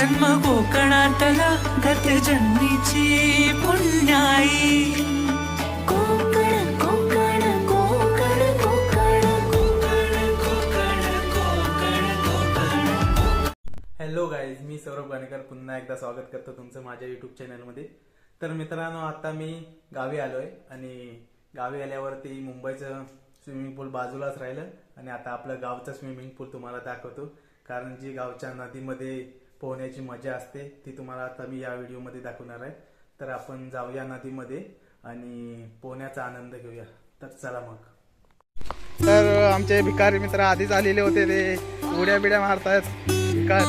जन्म कोकणातला गत जन्मीची पुण्याई. कोकण कोकण कोकण कोकण कोकण कोकण कोकण हॅलो गाईज मी सौरभ गाणेकर. पुन्हा एकदा स्वागत करतो तुमचं माझ्या युट्यूब चॅनलमध्ये तर मित्रांनो आता मी गावी आलोय आणि गावी आल्यावरती मुंबईचं स्विमिंग पूल बाजूलाच राहिलं आणि आता आपलं गावचं स्विमिंग पूल तुम्हाला दाखवतो. कारण जी गावच्या नदीमध्ये पोहण्याची मजा असते. ती तुम्हाला आता मी या व्हिडिओमध्ये दाखवणार आहे. तर आपण जाऊया नदीमध्ये आणि पोहण्याचा आनंद घेऊया. तर चला मग. तर आमचे भिकारी मित्र आधीच आलेले होते. ते उड्या बिड्या मारतायत. भिकार.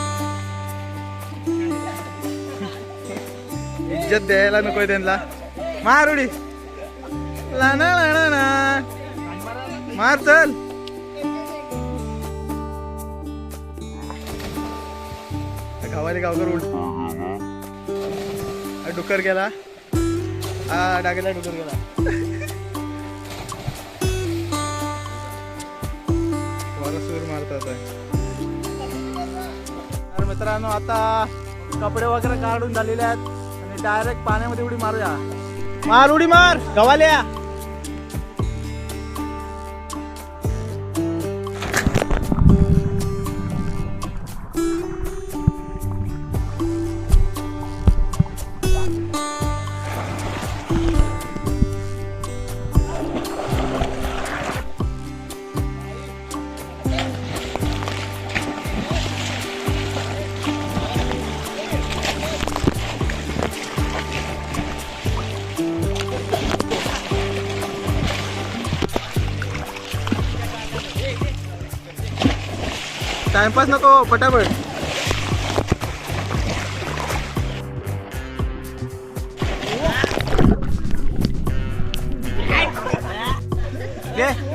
इज्जत द्यायला नकोय त्यांना. मार उडी. लाना लाना ना. मार चल. गावाले गावकर हा, डुक्कर गेला. हा डागेला डुक्कर गेला. सूर मारतात तर मित्रांनो आता कपडे वगैरे काढून झालेले आहेत. आणि डायरेक्ट पाण्यामध्ये उडी मारूया. मार उडी मार. गवाल्या टाइमपास नको पटापट Yeah.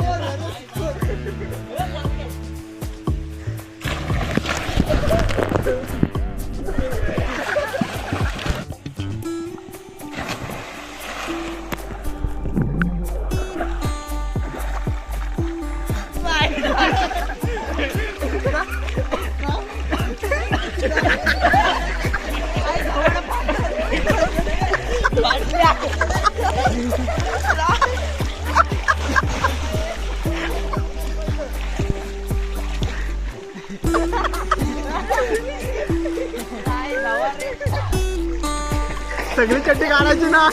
सगळी चड्डी काढायची ना?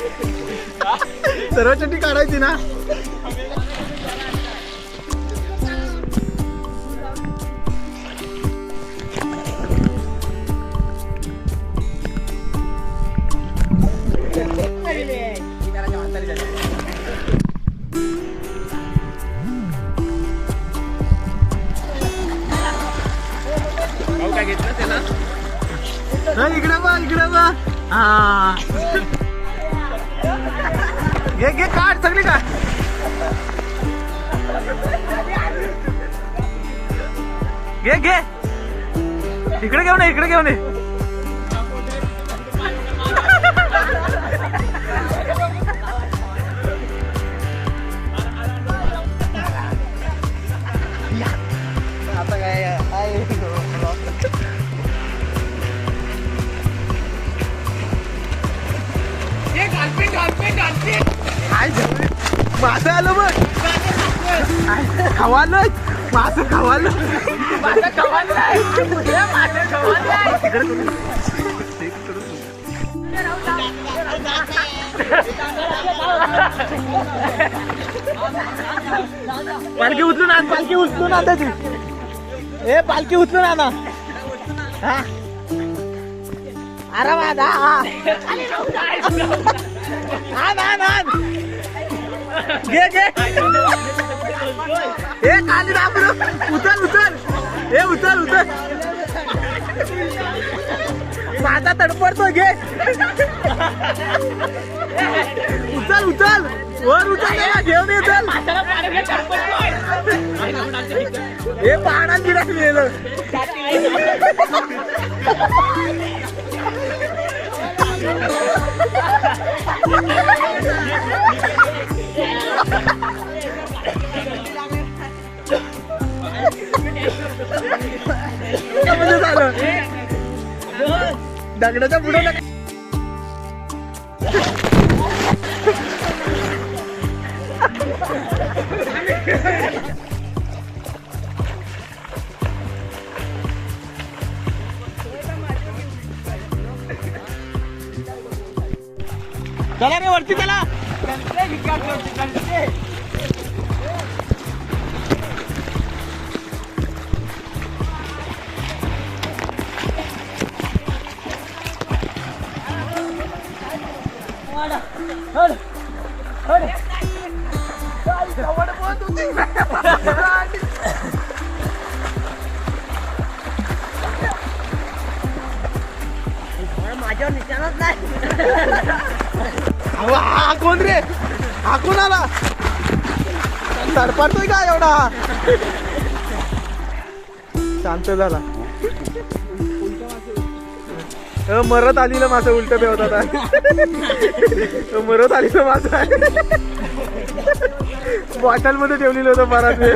सर्व चड्डी काढायची ना? इकडे बघ इकडे बघ. हा. घे घे काढ सगळी काढ. घे घे. इकडे घेऊन ये इकडे घेऊन ये. माझं आलं बघ. खवालं माझं खवालं. पालखी उचलून आण पालखी उचलून आण त्याची. ए पालखी उचलून आणा. हा. अरे माझा आण आण. घे घे. हे काली दाबलो उतर उचल. हे उतर उतर माझा तडपडतो घे. उचल उचल. वर उचल त्याला घेऊन ये चल. हे पाण्यात Yeah म्हणजे झालं दगडाच्या पुढे चला रे वरती चला. अहो, हा कोण रे हा कोण आला तडपडतोय का एवढा शांत झाला अ, मरत आलेलं माझं उलट बे होता आता मरत आलेलं माझं बॉटलमध्ये ठेवलेलं होतं बराच वेळ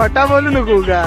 खोटा बोलू नको का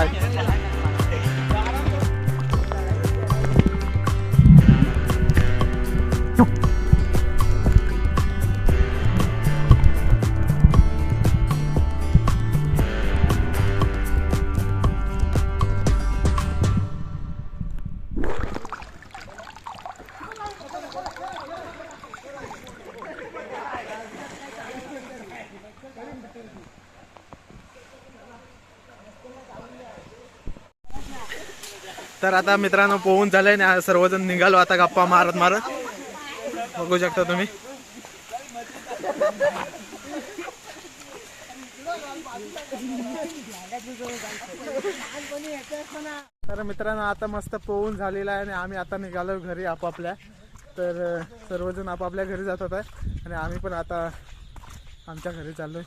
तर आता मित्रांनो पोहून झालंय ना सर्वजण निघालो आता गप्पा मारत मारत. बघू शकता तुम्ही. तर मित्रांनो आता मस्त पोहून झालेला आहे आणि आम्ही आता निघालो घरी आपापल्या. तर सर्वजण आपापल्या घरी जात होत आहे आणि आम्ही पण आता आमच्या घरी चाललोय.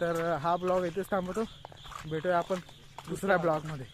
तर हा ब्लॉग इथेच थांबवतो. भेटूया आपण दुसऱ्या ब्लॉगमध्ये.